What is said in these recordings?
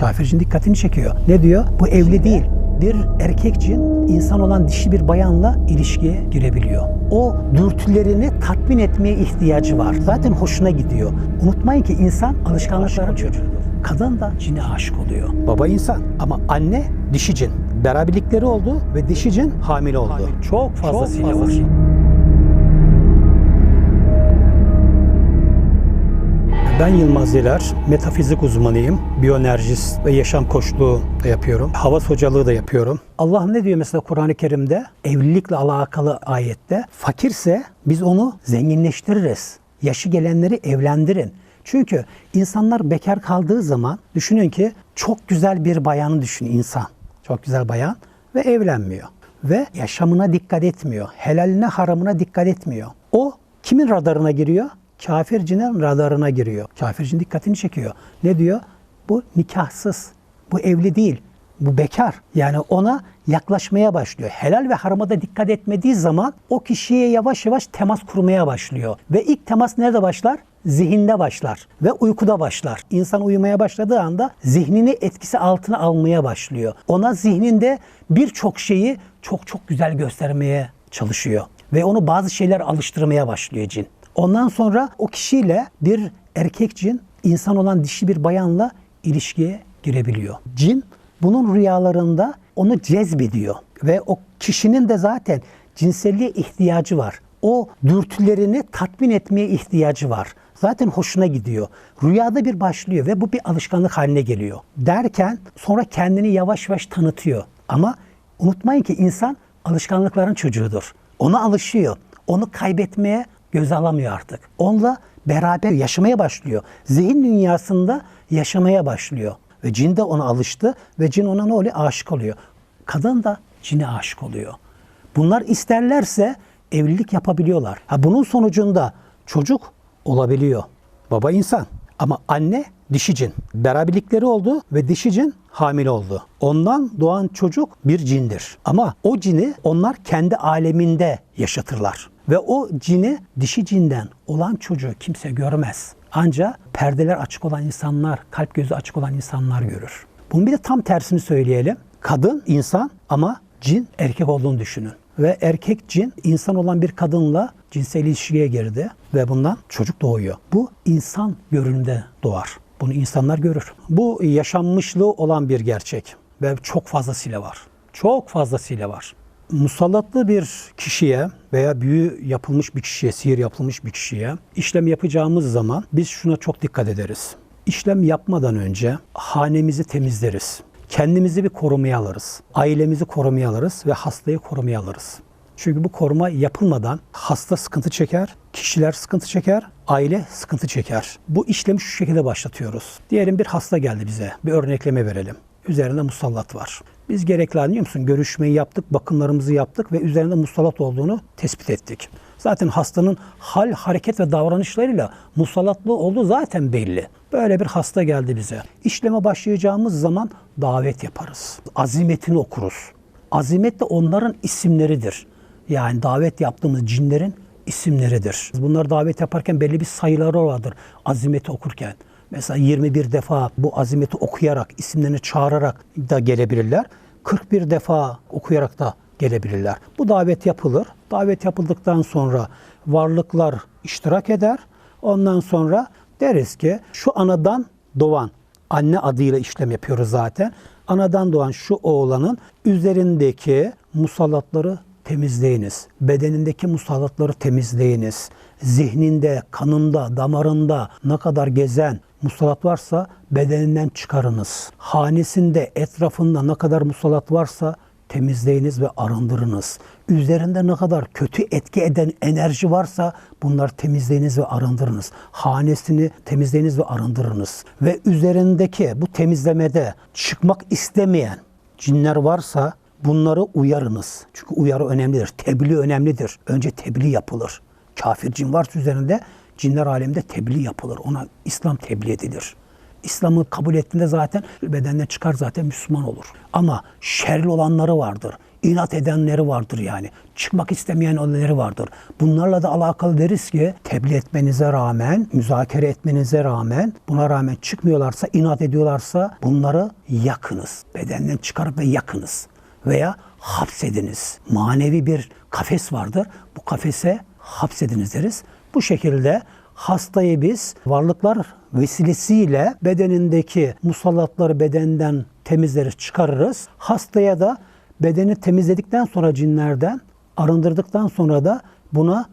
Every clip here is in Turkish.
Kafircinin dikkatini çekiyor. Ne diyor? Bu evli değil. Bir erkek cin insan olan dişi bir bayanla ilişkiye girebiliyor. O dürtülerini tatmin etmeye ihtiyacı var. Zaten hoşuna gidiyor. Unutmayın ki insan alışkanlıkların çocuğudur. Kadın da cine aşık oluyor. Baba insan ama anne dişi cin. Beraberlikleri oldu ve dişi cin hamile oldu. Çok fazlasıyla var. Ben Yılmaz Yeler, metafizik uzmanıyım. Biyoenerjist ve yaşam koçluğu da yapıyorum. Havas hocalığı da yapıyorum. Allah ne diyor mesela Kur'an-ı Kerim'de? Evlilikle alakalı ayette. Fakirse biz onu zenginleştiririz. Yaşı gelenleri evlendirin. Çünkü insanlar bekar kaldığı zaman düşünün ki çok güzel bir bayanı düşün insan. Çok güzel bayan ve evlenmiyor. Ve yaşamına dikkat etmiyor. Helaline haramına dikkat etmiyor. O kimin radarına giriyor? Kafircinin radarına giriyor. Kafircinin dikkatini çekiyor. Ne diyor? Bu nikahsız. Bu evli değil. Bu bekar. Yani ona yaklaşmaya başlıyor. Helal ve harama da dikkat etmediği zaman o kişiye yavaş yavaş temas kurmaya başlıyor. Ve ilk temas nerede başlar? Zihinde başlar ve uykuda başlar. İnsan uyumaya başladığı anda zihnini etkisi altına almaya başlıyor. Ona zihninde birçok şeyi çok çok güzel göstermeye çalışıyor. Ve onu bazı şeyler alıştırmaya başlıyor cin. Ondan sonra o kişiyle bir erkek cin insan olan dişi bir bayanla ilişkiye girebiliyor. Cin bunun rüyalarında onu cezbediyor ve o kişinin de zaten cinselliğe ihtiyacı var. O dürtülerini tatmin etmeye ihtiyacı var. Zaten hoşuna gidiyor. Rüyada bir başlıyor ve bu bir alışkanlık haline geliyor. Derken sonra kendini yavaş yavaş tanıtıyor. Ama unutmayın ki insan alışkanlıkların çocuğudur. Ona alışıyor. Onu kaybetmeye göze alamıyor artık. Onunla beraber yaşamaya başlıyor. Zihin dünyasında yaşamaya başlıyor. Ve cin de ona alıştı ve cin ona ne oluyor? Aşık oluyor. Kadın da cine aşık oluyor. Bunlar isterlerse evlilik yapabiliyorlar. Ha bunun sonucunda çocuk olabiliyor. Baba insan ama anne dişi cin. Beraberlikleri oldu ve dişi cin hamile oldu. Ondan doğan çocuk bir cindir. Ama o cini onlar kendi aleminde yaşatırlar. Ve o cini dişi cinden olan çocuğu kimse görmez. Ancak perdeler açık olan insanlar, kalp gözü açık olan insanlar görür. Bunun bir de tam tersini söyleyelim. Kadın insan ama cin erkek olduğunu düşünün. Ve erkek cin insan olan bir kadınla cinsel ilişkiye girdi ve bundan çocuk doğuyor. Bu insan görünümde doğar. Bunu insanlar görür. Bu yaşanmışlığı olan bir gerçek ve çok fazlasıyla var. Çok fazlasıyla var. Musallatlı bir kişiye veya büyü yapılmış bir kişiye, sihir yapılmış bir kişiye işlem yapacağımız zaman biz şuna çok dikkat ederiz. İşlem yapmadan önce hanemizi temizleriz. Kendimizi bir korumaya alırız. Ailemizi korumaya alırız ve hastayı korumaya alırız. Çünkü bu koruma yapılmadan hasta sıkıntı çeker, kişiler sıkıntı çeker, aile sıkıntı çeker. Bu işlemi şu şekilde başlatıyoruz. Diyelim bir hasta geldi bize. Bir örnekleme verelim. Üzerinde musallat var. Biz gerekli anlıyor musun? Görüşmeyi yaptık, bakımlarımızı yaptık ve üzerinde musallat olduğunu tespit ettik. Zaten hastanın hal, hareket ve davranışlarıyla musallatlı olduğu zaten belli. Böyle bir hasta geldi bize. İşleme başlayacağımız zaman davet yaparız. Azimetini okuruz. Azimet de onların isimleridir. Yani davet yaptığımız cinlerin isimleridir. Bunlar davet yaparken belli bir sayıları vardır azimeti okurken. Mesela 21 defa bu azimeti okuyarak, isimlerini çağırarak da gelebilirler. 41 defa okuyarak da gelebilirler. Bu davet yapılır. Davet yapıldıktan sonra varlıklar iştirak eder. Ondan sonra deriz ki şu anadan doğan, anne adıyla işlem yapıyoruz zaten. Anadan doğan şu oğlanın üzerindeki musallatları temizleyiniz. Bedenindeki musallatları temizleyiniz. Zihninde, kanında, damarında ne kadar gezen musallat varsa bedeninden çıkarınız. Hanesinde, etrafında ne kadar musallat varsa temizleyiniz ve arındırınız. Üzerinde ne kadar kötü etki eden enerji varsa bunları temizleyiniz ve arındırınız. Hanesini temizleyiniz ve arındırınız. Ve üzerindeki bu temizlemede çıkmak istemeyen cinler varsa bunları uyarınız. Çünkü uyarı önemlidir. Tebliğ önemlidir. Önce tebliğ yapılır. Kafir cin varsa üzerinde cinler aleminde tebliğ yapılır. Ona İslam tebliğ edilir. İslam'ı kabul ettiğinde zaten bedenden çıkar zaten Müslüman olur. Ama şerli olanları vardır. inat edenleri vardır yani. Çıkmak istemeyen olanları vardır. Bunlarla da alakalı deriz ki tebliğ etmenize rağmen, müzakere etmenize rağmen, buna rağmen çıkmıyorlarsa, inat ediyorlarsa bunları yakınız. Bedenden çıkarıp ve yakınız. Veya hapsediniz. Manevi bir kafes vardır. Bu kafese hapsediniz deriz. Bu şekilde hastayı biz varlıklar vesilesiyle bedenindeki musallatları bedenden temizleriz, çıkarırız. Hastaya da bedeni temizledikten sonra cinlerden, arındırdıktan sonra da buna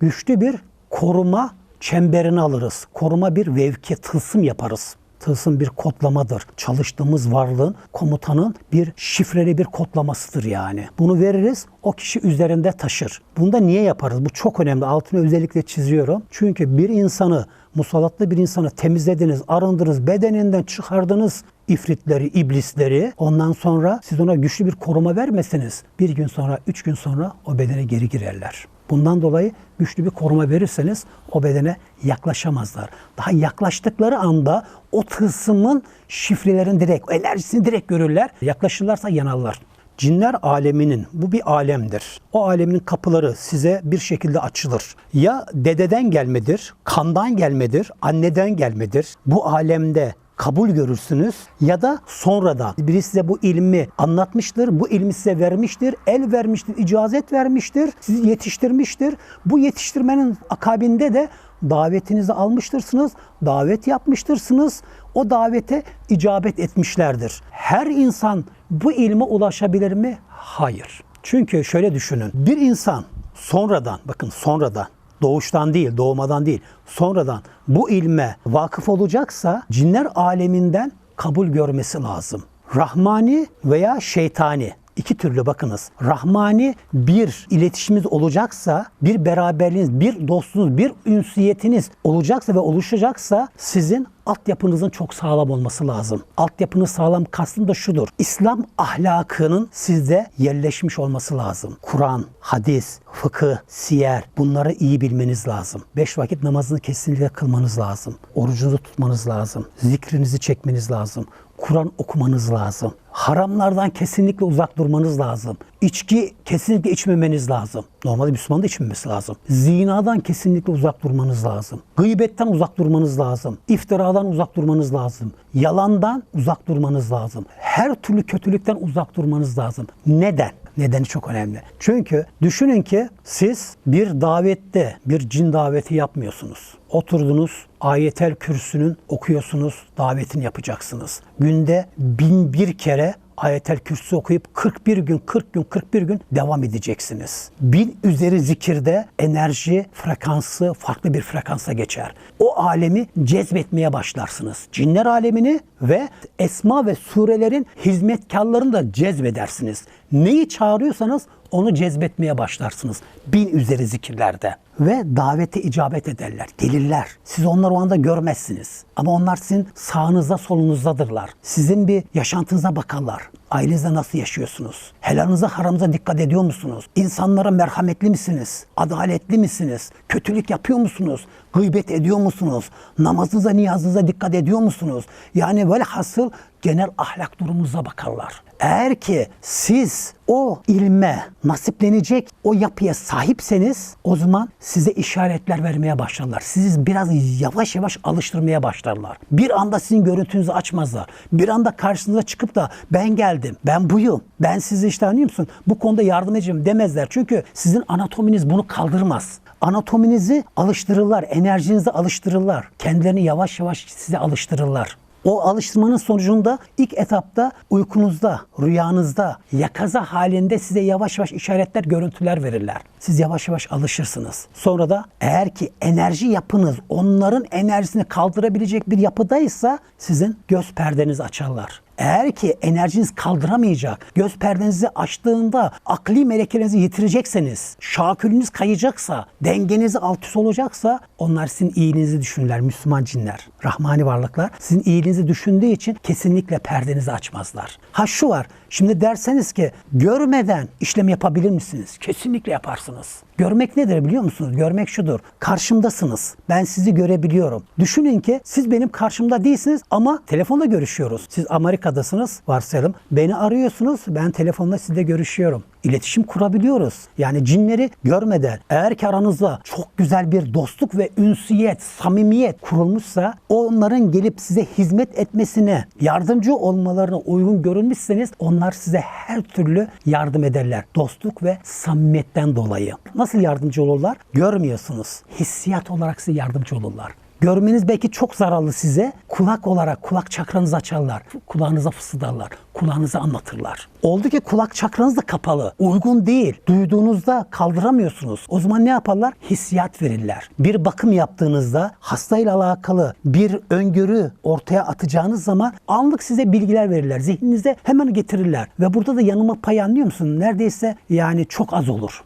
güçlü bir koruma çemberini alırız. Koruma bir vevki, tılsım yaparız. Tılsım bir kodlamadır. Çalıştığımız varlığın, komutanın bir şifreli bir kodlamasıdır yani. Bunu veririz, o kişi üzerinde taşır. Bunu da niye yaparız? Bu çok önemli. Altını özellikle çiziyorum. Çünkü bir insanı, musallatlı bir insanı temizlediniz, arındınız, bedeninden çıkardınız ifritleri, iblisleri. Ondan sonra siz ona güçlü bir koruma vermeseniz bir gün sonra, üç gün sonra o bedene geri girerler. Bundan dolayı güçlü bir koruma verirseniz o bedene yaklaşamazlar. Daha yaklaştıkları anda o tılsımın şifrelerini direkt, enerjisini direkt görürler. Yaklaşırlarsa yanarlar. Cinler aleminin, bu bir alemdir. O alemin kapıları size bir şekilde açılır. Ya dededen gelmedir, kandan gelmedir, anneden gelmedir. Bu alemde kabul görürsünüz ya da sonradan biri size bu ilmi anlatmıştır, bu ilmi size vermiştir, el vermiştir, icazet vermiştir, sizi yetiştirmiştir. Bu yetiştirmenin akabinde de davetinizi almıştırsınız, davet yapmıştırsınız. O davete icabet etmişlerdir. Her insan bu ilme ulaşabilir mi? Hayır. Çünkü şöyle düşünün. Bir insan sonradan, bakın sonradan doğuştan değil, doğmadan değil, sonradan bu ilme vakıf olacaksa cinler aleminden kabul görmesi lazım. Rahmani veya şeytani iki türlü bakınız. Rahmani bir iletişiminiz olacaksa, bir beraberliğiniz, bir dostluğunuz, bir ünsiyetiniz olacaksa ve oluşacaksa sizin altyapınızın çok sağlam olması lazım. Altyapınız sağlam kastım da şudur. İslam ahlakının sizde yerleşmiş olması lazım. Kur'an, hadis, fıkıh, siyer bunları iyi bilmeniz lazım. Beş vakit namazını kesinlikle kılmanız lazım. Orucunuzu tutmanız lazım. Zikrinizi çekmeniz lazım. Kur'an okumanız lazım. Haramlardan kesinlikle uzak durmanız lazım. İçki kesinlikle içmemeniz lazım. Normalde Müslüman da içmemesi lazım. Zinadan kesinlikle uzak durmanız lazım. Gıybetten uzak durmanız lazım. İftiradan uzak durmanız lazım. Yalandan uzak durmanız lazım. Her türlü kötülükten uzak durmanız lazım. Neden? Nedeni çok önemli. Çünkü düşünün ki siz bir davette bir cin daveti yapmıyorsunuz. Oturdunuz ayetel kürsünün okuyorsunuz, davetini yapacaksınız. Günde bin bir kere ayetel kürsü okuyup 41 gün, 40 gün, 41 gün devam edeceksiniz. Bin üzeri zikirde enerji frekansı farklı bir frekansa geçer. O alemi cezbetmeye başlarsınız. Cinler alemini ve esma ve surelerin hizmetkarlarını da cezbedersiniz. Neyi çağırıyorsanız onu cezbetmeye başlarsınız. Bin üzeri zikirlerde. Ve davete icabet ederler, gelirler. Siz onları o anda görmezsiniz. Ama onlar sizin sağınızda solunuzdadırlar. Sizin bir yaşantınıza bakarlar. Ailenizde nasıl yaşıyorsunuz? Helalınıza haramıza dikkat ediyor musunuz? İnsanlara merhametli misiniz? Adaletli misiniz? Kötülük yapıyor musunuz? Gıybet ediyor musunuz? Namazınıza, niyazınıza dikkat ediyor musunuz? Yani böyle hasıl genel ahlak durumunuza bakarlar. Eğer ki siz o ilme nasiplenecek o yapıya sahipseniz o zaman size işaretler vermeye başlarlar. Sizi biraz yavaş yavaş alıştırmaya başlarlar. Bir anda sizin görüntünüzü açmazlar. Bir anda karşınıza çıkıp da ben geldim, ben buyum, ben sizi işte anlıyor musun? Bu konuda yardım edeceğim demezler. Çünkü sizin anatominiz bunu kaldırmaz. Anatominizi alıştırırlar, enerjinizi alıştırırlar. Kendilerini yavaş yavaş size alıştırırlar. O alıştırmanın sonucunda ilk etapta uykunuzda, rüyanızda, yakaza halinde size yavaş yavaş işaretler, görüntüler verirler. Siz yavaş yavaş alışırsınız. Sonra da eğer ki enerji yapınız onların enerjisini kaldırabilecek bir yapıdaysa sizin göz perdenizi açarlar. Eğer ki enerjiniz kaldıramayacak, göz perdenizi açtığında akli melekelerinizi yitirecekseniz, şakülünüz kayacaksa, dengenizi alt üst olacaksa onlar sizin iyiliğinizi düşünürler Müslüman cinler. Rahmani varlıklar sizin iyiliğinizi düşündüğü için kesinlikle perdenizi açmazlar. Ha şu var, şimdi derseniz ki görmeden işlem yapabilir misiniz? Kesinlikle yaparsınız. Görmek nedir biliyor musunuz? Görmek şudur. Karşımdasınız. Ben sizi görebiliyorum. Düşünün ki siz benim karşımda değilsiniz ama telefonla görüşüyoruz. Siz Amerika'dasınız varsayalım. Beni arıyorsunuz. Ben telefonla sizle görüşüyorum. iletişim kurabiliyoruz. Yani cinleri görmeden eğer ki aranızda çok güzel bir dostluk ve ünsiyet, samimiyet kurulmuşsa onların gelip size hizmet etmesine, yardımcı olmalarına uygun görünmüşseniz onlar size her türlü yardım ederler. Dostluk ve samimiyetten dolayı. Nasıl yardımcı olurlar? Görmüyorsunuz. Hissiyat olarak size yardımcı olurlar. Görmeniz belki çok zararlı size. Kulak olarak kulak çakranızı açarlar. Kulağınıza fısıldarlar. Kulağınıza anlatırlar. Oldu ki kulak çakranız da kapalı. Uygun değil. Duyduğunuzda kaldıramıyorsunuz. O zaman ne yaparlar? Hissiyat verirler. Bir bakım yaptığınızda hastayla alakalı bir öngörü ortaya atacağınız zaman anlık size bilgiler verirler. Zihninize hemen getirirler. Ve burada da yanılma payı anlıyor musun? Neredeyse yani çok az olur.